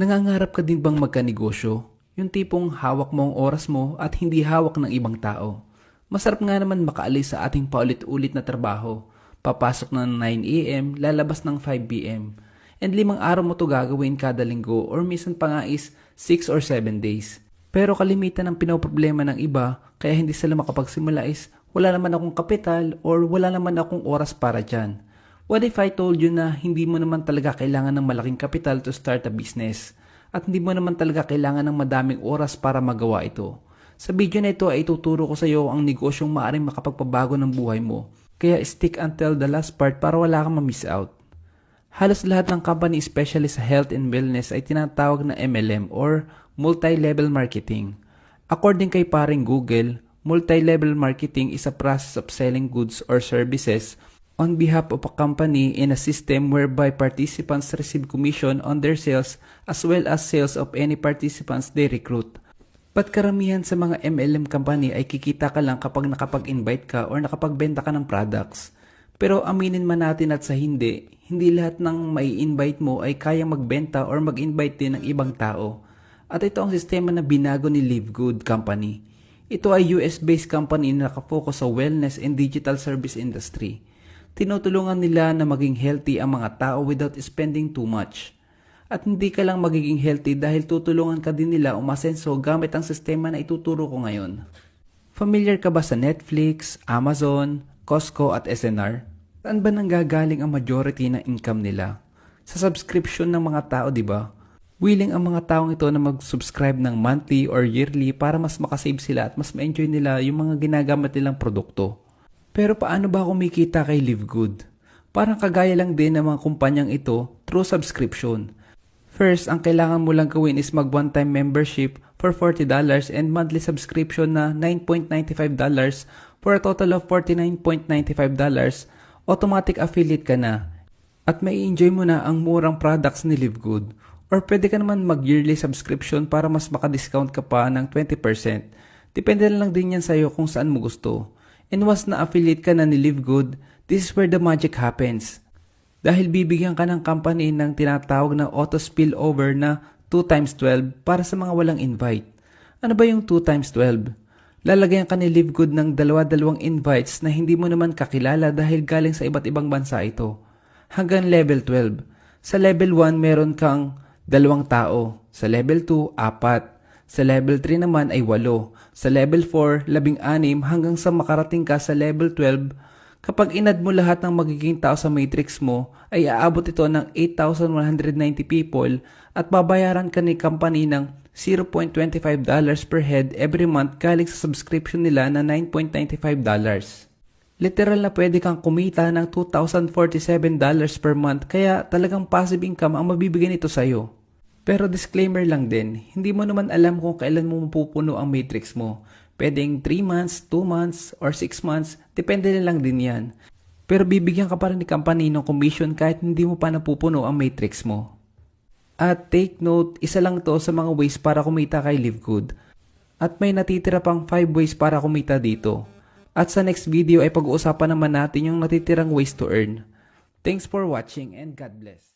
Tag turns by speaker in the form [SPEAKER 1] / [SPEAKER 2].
[SPEAKER 1] Nangangarap ka din bang magkanegosyo? Yung tipong hawak mo ang oras mo at hindi hawak ng ibang tao. Masarap nga naman makaalis sa ating paulit-ulit na trabaho. Papasok ng 9am, lalabas ng 5pm. And limang araw mo to gagawin kada linggo or minsan pa nga is 6 or 7 days. Pero kalimitan ng pinoproblema ng iba kaya hindi sila makapagsimula is wala naman akong kapital or wala naman akong oras para dyan. What if I told you na hindi mo naman talaga kailangan ng malaking kapital to start a business? At hindi mo naman talaga kailangan ng madaming oras para magawa ito. Sa video na ito ay ituturo ko sa iyo ang negosyong maaaring makapagpabago ng buhay mo. Kaya stick until the last part para wala kang ma-miss out. Halos lahat ng company especially sa health and wellness ay tinatawag na MLM or multi-level marketing. According kay paring Google, multi-level marketing is a process of selling goods or services on behalf of a company in a system whereby participants receive commission on their sales as well as sales of any participants they recruit. Ba't karamihan sa mga MLM company ay kikita ka lang kapag nakapag-invite ka or nakapagbenta ka ng products? Pero aminin man natin at sa hindi, hindi lahat ng may invite mo ay kayang magbenta or mag-invite din ng ibang tao. At ito ang sistema na binago ni Live Good Company. Ito ay US-based company na nakafocus sa wellness and digital service industry. Tinutulungan nila na maging healthy ang mga tao without spending too much. At hindi ka lang magiging healthy dahil tutulungan ka din nila umasenso gamit ang sistema na ituturo ko ngayon. Familiar ka ba sa Netflix, Amazon, Costco at SNR? Saan ba nanggagaling ang majority ng income nila? Sa subscription ng mga tao, di ba? Willing ang mga taong ito na mag-subscribe ng monthly or yearly para mas makasave sila at mas ma-enjoy nila yung mga ginagamit nilang produkto. Pero paano ba kumikita kay Live Good? Parang kagaya lang din ng mga kumpanyang ito through subscription. First, ang kailangan mo lang gawin is mag one-time membership for $40 and monthly subscription na $9.95 for a total of $49.95. Automatic affiliate ka na. At may enjoy mo na ang murang products ni Live Good. Or pwede ka naman mag-yearly subscription para mas maka-discount ka pa ng 20%. Depende lang din yan sa'yo kung saan mo gusto. And once na affiliate ka na ni Live Good, this is where the magic happens. Dahil bibigyan ka ng company ng tinatawag na auto spillover na 2 times 12 para sa mga walang invite. Ano ba yung 2 times 12? Lalagyan ka ni Live Good ng dalawa-dalawang invites na hindi mo naman kakilala dahil galing sa iba't ibang bansa ito. Hanggang level 12. Sa level 1 meron kang dalawang tao. Sa level 2, apat. Sa level 3 naman ay walo. Sa level 4, labing anim hanggang sa makarating ka sa level 12. Kapag inad mo lahat ng magiging tao sa matrix mo, ay aabot ito ng 8,190 people at babayaran ka ni company ng $0.25 per head every month galing sa subscription nila na $9.95. Literal na pwede kang kumita ng $2,047 per month kaya talagang passive income ang mabibigay nito sa'yo. Pero disclaimer lang din, hindi mo naman alam kung kailan mo mapupuno ang matrix mo. Pwedeng 3 months, 2 months, or 6 months, depende na lang din yan. Pero bibigyan ka pa rin ni company ng commission kahit hindi mo pa napupuno ang matrix mo. At take note, isa lang to sa mga ways para kumita kay Live Good. At may natitira pang 5 ways para kumita dito. At sa next video ay pag-uusapan naman natin yung natitirang ways to earn. Thanks for watching and God bless.